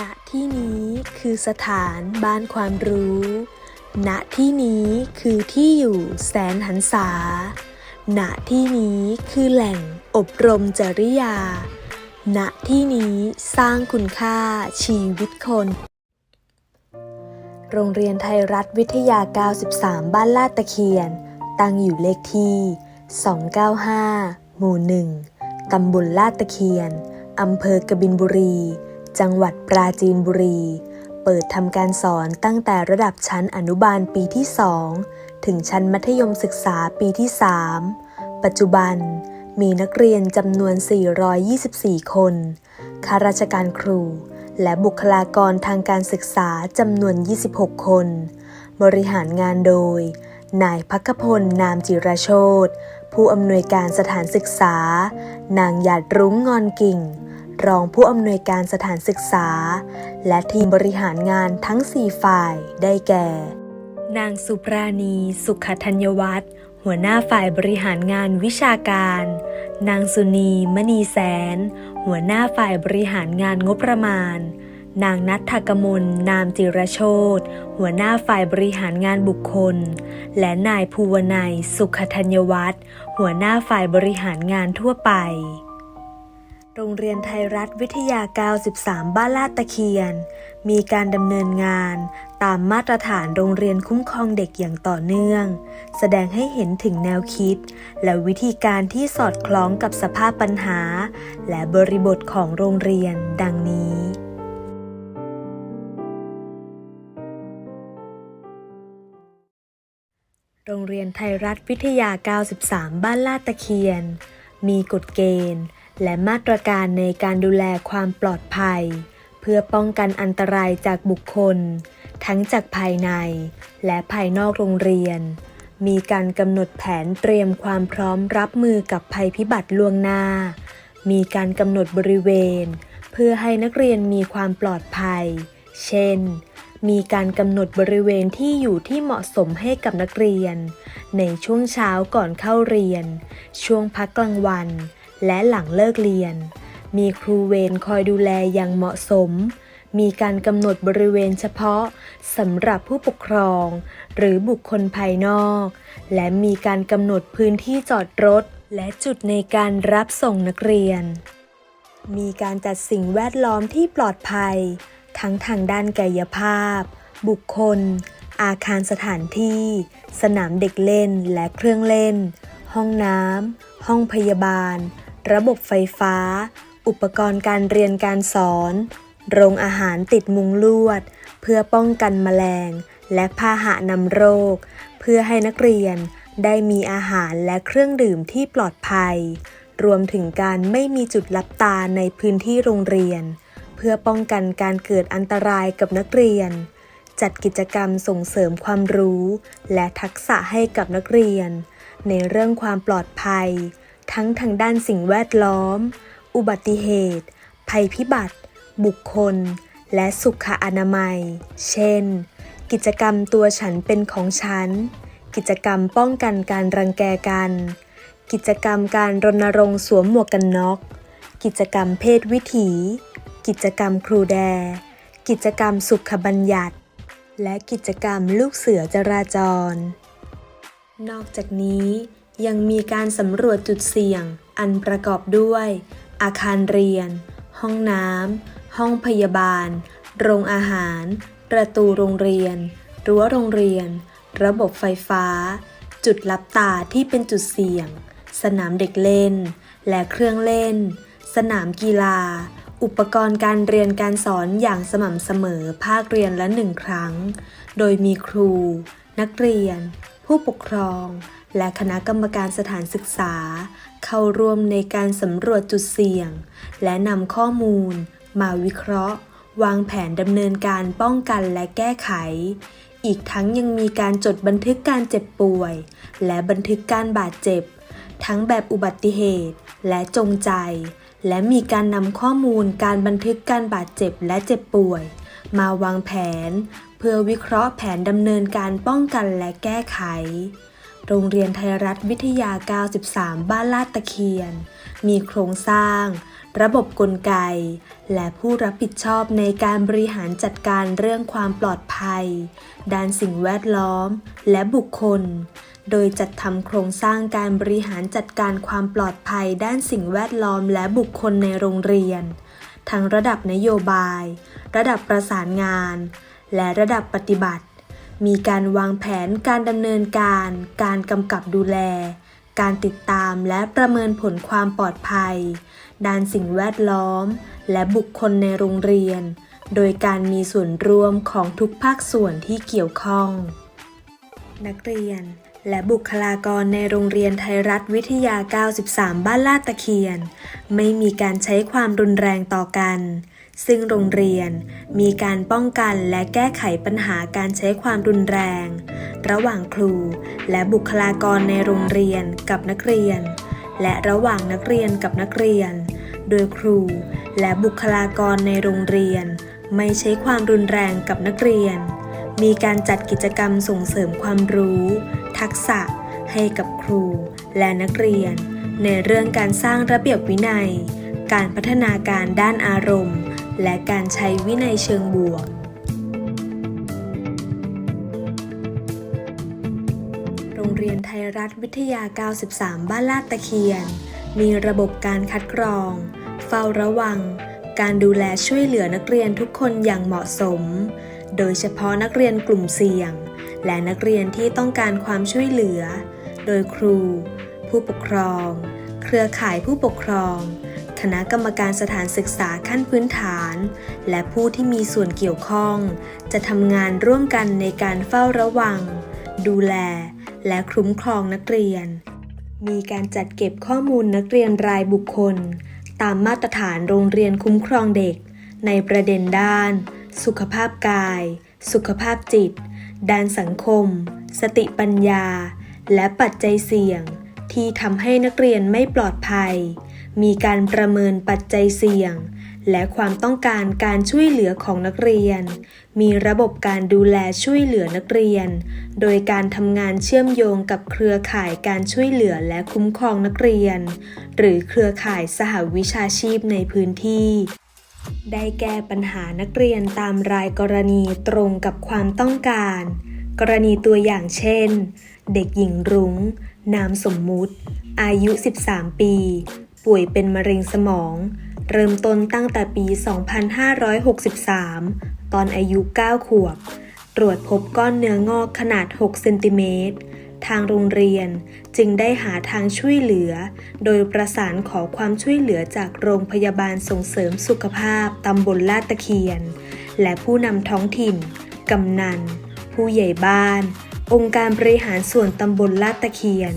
ณที่นี้คือสถานบ้านความรู้ ณที่นี้คือที่อยู่แสนหันษา ณที่นี้คือแหล่งอบรมจริยา ณที่นี้สร้างคุณค่าชีวิตคน โรงเรียนไทยรัฐวิทยา 93 บ้านลาดตะเคียน ตั้งอยู่เลขที่ 295 หมู่ 1 ตำบลลาดตะเคียน อำเภอกบินบุรี จังหวัดปราจีนบุรี เปิดทำการสอนตั้งแต่ระดับชั้นอนุบาลปีที่ 2 ถึงชั้นมัธยมศึกษาปีที่ 3 ปัจจุบันมีนักเรียนจำนวน 424 คน ข้าราชการครู และบุคลากรทางการศึกษาจำนวน 26 คน บริหารงานโดย นายพักพล นามจิรโชตผู้อำนวยการสถานศึกษา นางหยาดรุ้งงอนกิ่ง รองผู้อำนวยการสถานศึกษา และทีมบริหารงานทั้ง 4 ฝ่ายได้แก่ นางสุปราณี สุขธัญวัฒน์หัวหน้าฝ่ายบริหารงานวิชาการ นางสุนี มณีแสน หัวหน้าฝ่ายบริหารงานงบประมาณ นางนัทธกมล นามจิรโชตหัวหน้าฝ่ายบริหารงานบุคคล และนายภูวนัย สุขธัญวัฒน์หัวหน้าฝ่ายบริหารงานทั่วไป โรงเรียนไทยรัฐวิทยา 93 บ้านลาดตะเคียน มีการดำเนินงานตามมาตรฐานโรงเรียนคุ้มครองเด็กอย่างต่อเนื่อง แสดงให้เห็นถึงแนวคิด และวิธีการที่สอดคล้องกับสภาพปัญหา และบริบทของโรงเรียนดังนี้โรงเรียนไทยรัฐวิทยา 93 บ้านลาดตะเคียน มีกฎเกณฑ์ และมาตรการในการดูแลความปลอดภัย เพื่อป้องกันอันตรายจากบุคคล ทั้งจากภายใน และภายนอกโรงเรียน มีการกำหนดแผนเตรียมความพร้อมรับมือกับภัยพิบัติล่วงหน้า มีการกำหนดบริเวณ เพื่อให้นักเรียนมีความปลอดภัย เช่นมีการกำหนดบริเวณที่อยู่ที่เหมาะสมให้กับนักเรียน ในช่วงเช้าก่อนเข้าเรียน ช่วงพักกลางวัน และหลังเลิกเรียน มีครูเวรคอยดูแลอย่างเหมาะสม มีการกำหนดบริเวณเฉพาะสำหรับผู้ปกครอง หรือบุคคลภายนอก และมีการกำหนดพื้นที่จอดรถ และจุดในการรับส่งนักเรียน มีการจัดสิ่งแวดล้อมที่ปลอดภัย ทั้งทางด้านกายภาพ บุคคล อาคารสถานที่ สนามเด็กเล่นและเครื่องเล่น ห้องน้ำห้องพยาบาล ระบบไฟฟ้า อุปกรณ์การเรียนการสอน โรงอาหารติดมุงลวด เพื่อป้องกันแมลง และพาหะนำโรค เพื่อให้นักเรียนได้มีอาหารและเครื่องดื่มที่ปลอดภัย รวมถึงการไม่มีจุดลับตาในพื้นที่โรงเรียน เพื่อป้องกันการเกิดอันตรายกับนักเรียน จัดกิจกรรมส่งเสริมความรู้ และทักษะให้กับนักเรียน ในเรื่องความปลอดภัย ทั้งทางด้านสิ่งแวดล้อม อุบัติเหตุ ภัยพิบัติ บุคคล และสุขอนามัย เช่น กิจกรรมตัวฉันเป็นของฉัน กิจกรรมป้องกันการรังแกกัน กิจกรรมการรณรงค์สวมหมวกกันน็อก กิจกรรมเพศวิถี กิจกรรมครูแด กิจกรรมสุขบัญญัติ และกิจกรรมลูกเสือจราจร นอกจากนี้ ยังมีการสำรวจจุดเสี่ยง อันประกอบด้วย อาคารเรียน ห้องน้ำ ห้องพยาบาล โรงอาหาร ประตูโรงเรียน รั้วโรงเรียน ระบบไฟฟ้า จุดลับตาที่เป็นจุดเสี่ยง สนามเด็กเล่น และเครื่องเล่น สนามกีฬา อุปกรณ์การเรียนการสอนอย่างสม่ำเสมอภาคเรียนละหนึ่งครั้ง โดยมีครู นักเรียน ผู้ปกครอง และคณะกรรมการสถานศึกษา เข้าร่วมในการสำรวจจุดเสี่ยง และนำข้อมูล มาวิเคราะห์ วางแผนดำเนินการป้องกันและแก้ไข อีกทั้งยังมีการจดบันทึกการเจ็บป่วย และบันทึกการบาดเจ็บ ทั้งแบบอุบัติเหตุ และจงใจ และมีการนำข้อมูลการบันทึกการบาดเจ็บและเจ็บป่วย มาวางแผน เพื่อวิเคราะห์แผนดำเนินการป้องกันและแก้ไข โรงเรียนไทยรัฐวิทยา 93 บ้านลาดตะเคียน มีโครงสร้าง ระบบกลไก และผู้รับผิดชอบในการบริหารจัดการเรื่องความปลอดภัย ด้านสิ่งแวดล้อม และบุคคล โดยจัดทำโครงสร้างการบริหารจัดการความปลอดภัย ด้านสิ่งแวดล้อมและบุคคลในโรงเรียน ทั้งระดับนโยบาย ระดับประสานงาน และระดับปฏิบัติ มีการวางแผนการดำเนินการ การกำกับดูแล การติดตามและประเมินผลความปลอดภัย ด้านสิ่งแวดล้อม และบุคคลในโรงเรียน โดยการมีส่วนร่วมของทุกภาคส่วนที่เกี่ยวข้อง นักเรียนและบุคลากรในโรงเรียนไทยรัฐวิทยา 93 บ้านลาดตะเคียน ไม่มีการใช้ความรุนแรงต่อกัน ซึ่งโรงเรียนมีการป้องกันและแก้ไขปัญหาการใช้ความรุนแรง ระหว่างครูและบุคลากรในโรงเรียนกับนักเรียน และระหว่างนักเรียนกับนักเรียน โดยครูและบุคลากรในโรงเรียน ไม่ใช้ความรุนแรงกับนักเรียน มีการจัดกิจกรรมส่งเสริมความรู้ ทักษะให้กับครูและนักเรียน ในเรื่องการสร้างระเบียบวินัย การพัฒนาการด้านอารมณ์ และการใช้วินัยเชิงบวก โรงเรียนไทยรัฐวิทยา 93 บ้านลาดตะเคียน มีระบบการคัดกรอง เฝ้าระวัง การดูแลช่วยเหลือนักเรียนทุกคนอย่างเหมาะสม โดยเฉพาะนักเรียนกลุ่มเสี่ยง และนักเรียนที่ต้องการความช่วยเหลือ โดยครู ผู้ปกครอง เครือข่ายผู้ปกครอง ณะกรรมการสถานศึกษาขั้นพื้นฐาน และผู้ที่มีส่วนเกี่ยวข้อง จะทำงานร่วมกันในการเฝ้าระวัง ดูแล และคุ้มครองนักเรียน มีการจัดเก็บข้อมูลนักเรียนรายบุคคล ตามมาตรฐานโรงเรียนคุ้มครองเด็ก ในประเด็นด้าน สุขภาพกาย สุขภาพจิต ด้านสังคม สติปัญญา และปัจจัยเสี่ยง ที่ทำให้นักเรียนไม่ปลอดภัย มีการประเมินปัจจัยเสี่ยง และความต้องการการช่วยเหลือของนักเรียน มีระบบการดูแลช่วยเหลือนักเรียน โดยการทำงานเชื่อมโยงกับเครือข่ายการช่วยเหลือและคุ้มครองนักเรียน หรือเครือข่ายสหวิชาชีพในพื้นที่ได้แก้ปัญหานักเรียนตามรายกรณีตรงกับความต้องการ กรณีตัวอย่างเช่น เด็กหญิงรุง้ง นามสมมุติ อายุ 13 ปี ป่วยเป็นมะเร็งสมอง เริ่มต้นตั้งแต่ปี 2563 ตอนอายุ 9 ขวบ ตรวจพบก้อนเนื้องอกขนาด 6 เซนติเมตร ทางโรงเรียนจึงได้หาทางช่วยเหลือ โดยประสานขอความช่วยเหลือจากโรงพยาบาลส่งเสริมสุขภาพตำบลลาดตะเคียน และผู้นำท้องถิ่น กำนัน ผู้ใหญ่บ้าน องค์การบริหารส่วนตำบลลาดตะเคียน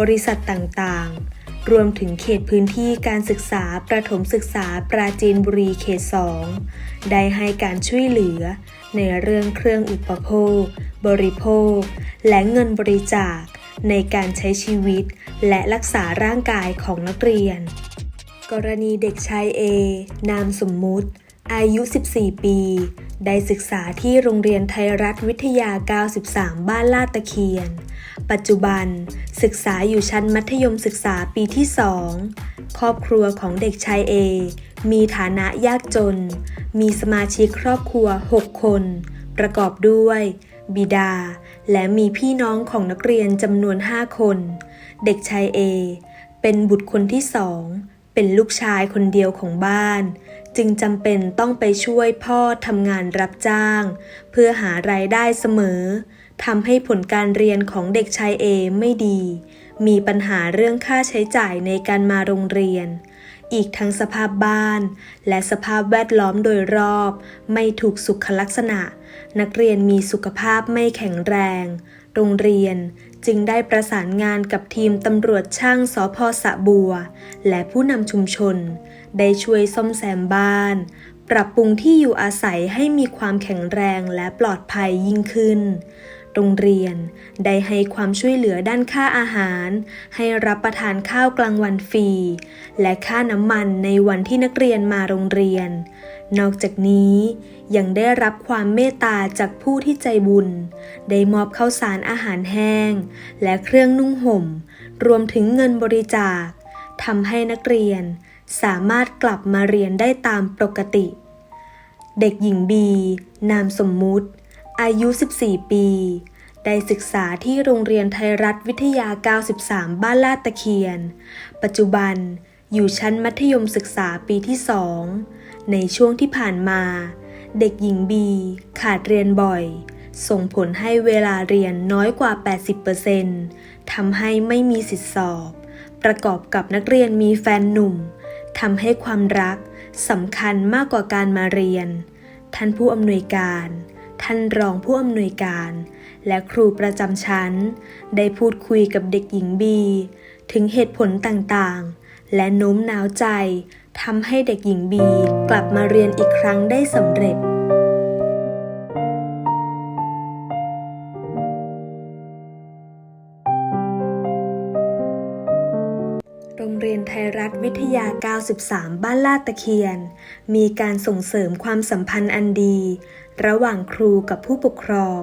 บริษัทต่างๆ รวมถึงเขตพื้นที่การศึกษาประถมศึกษาปราจีนบุรีเขต 2 ได้ให้การช่วยเหลือ ในเรื่องเครื่องอุปโภค บริโภค และเงินบริจาค ในการใช้ชีวิต และรักษาร่างกายของนักเรียน กรณีเด็กชายเอนามสมมุติ อายุ 14 ปี ได้ศึกษาที่โรงเรียนไทยรัฐวิทยา 93 บ้านลาดตะเคียน ปัจจุบัน ศึกษาอยู่ชั้นมัธยมศึกษาปีที่2ครอบครัวของเด็กชายเอมีฐานะยากจน มีสมาชิกครอบครัว 6 คน ประกอบด้วย บิดา และมีพี่น้องของนักเรียนจำนวน 5 คน เด็กชายเอเป็นบุตรคนที่สอง เป็นลูกชายคนเดียวของบ้าน จึงจำเป็นต้องไปช่วยพ่อทำงานรับจ้าง เพื่อหารายได้เสมอ ทำให้ผลการเรียนของเด็กชายเอไม่ดี มีปัญหาเรื่องค่าใช้จ่ายในการมาโรงเรียน อีกทั้งสภาพบ้าน และสภาพแวดล้อมโดยรอบ ไม่ถูกสุขลักษณะ นักเรียนมีสุขภาพไม่แข็งแรง โรงเรียนจึงได้ประสานงานกับทีมตำรวจช่างสพสะบัว และผู้นำชุมชน ได้ช่วยซ่อมแซมบ้าน ปรับปรุงที่อยู่อาศัยให้มีความแข็งแรงและปลอดภัยยิ่งขึ้น โรงเรียน ได้ให้ความช่วยเหลือด้านค่าอาหาร ให้รับประทานข้าวกลางวันฟรี และค่าน้ำมันในวันที่นักเรียนมาโรงเรียน นอกจากนี้ยังได้รับความเมตตาจากผู้ที่ใจบุญ ได้มอบข้าวสารอาหารแห้ง และเครื่องนุ่งห่ม รวมถึงเงินบริจาคทำให้นักเรียนสามารถกลับมาเรียนได้ตามปกติ เด็กหญิงบี นามสมมุติ อายุ 14 ปี ได้ศึกษาที่โรงเรียนไทยรัฐวิทยา 93 บ้านลาดตะเคียน ปัจจุบันอยู่ชั้นมัธยมศึกษาปีที่2ในช่วงที่ผ่านมา เด็กหญิงบี ขาดเรียนบ่อย ส่งผลให้เวลาเรียนน้อยกว่า 80%ทำให้ไม่มีสิทธิสอบ ประกอบกับนักเรียนมีแฟนหนุ่มทำให้ความรักสำคัญมากกว่าการมาเรียน ท่านผู้อำนวยการ ท่านรองผู้อำนวยการ และครูประจำชั้น ได้พูดคุยกับเด็กหญิงบี ถึงเหตุผลต่างๆ และโน้มน้าวใจทำให้เด็กหญิงบีกลับมาเรียนอีกครั้งได้สำเร็จโรงเรียนไทยรัฐวิทยา 93 บ้านลาดตะเคียน มีการส่งเสริมความสัมพันธ์อันดี ระหว่างครูกับผู้ปกครอง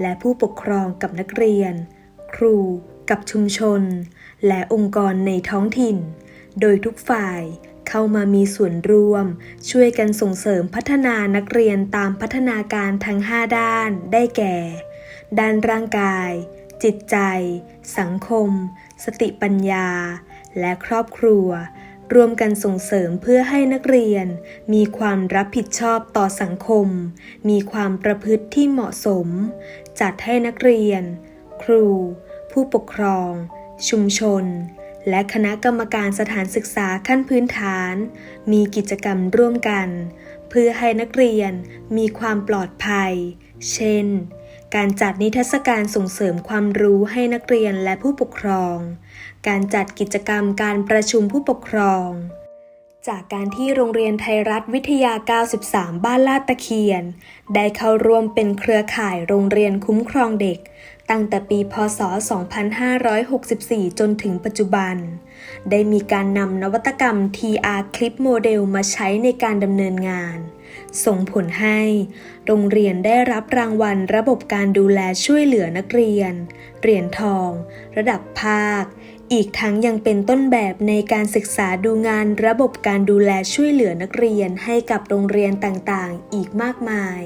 และผู้ปกครองกับนักเรียน ครูกับชุมชน และองค์กรในท้องถิ่น โดยทุกฝ่ายเข้ามามีส่วนร่วม ช่วยกันส่งเสริมพัฒนานักเรียนตามพัฒนาการทั้ง 5 ด้านได้แก่ ด้านร่างกาย จิตใจ สังคม สติปัญญา และครอบครัว ร่วมกันส่งเสริมเพื่อให้นักเรียน มีความรับผิดชอบต่อสังคม มีความประพฤติที่เหมาะสม จัดให้นักเรียน ครู ผู้ปกครอง ชุมชน และคณะกรรมการสถานศึกษาขั้นพื้นฐาน มีกิจกรรมร่วมกัน เพื่อให้นักเรียนมีความปลอดภัย เช่น การจัดนิทรรศการส่งเสริมความรู้ให้นักเรียนและผู้ปกครอง การจัดกิจกรรมการประชุมผู้ปกครอง จากการที่โรงเรียนไทยรัฐวิทยา 93 บ้านลาดตะเคียน ได้เข้าร่วมเป็นเครือข่ายโรงเรียนคุ้มครองเด็ก ตั้งแต่ปี พศ 2564 จนถึงปัจจุบัน ได้มีการนำนวัตกรรม TR คลิปโมเดลมาใช้ในการดำเนินงาน ส่งผลให้ โรงเรียนได้รับรางวัลระบบการดูแลช่วยเหลือนักเรียน เหรียญทอง ระดับภาค อีกทั้งยังเป็นต้นแบบในการศึกษาดูงานระบบการดูแลช่วยเหลือนักเรียนให้กับโรงเรียนต่างๆ อีกมากมาย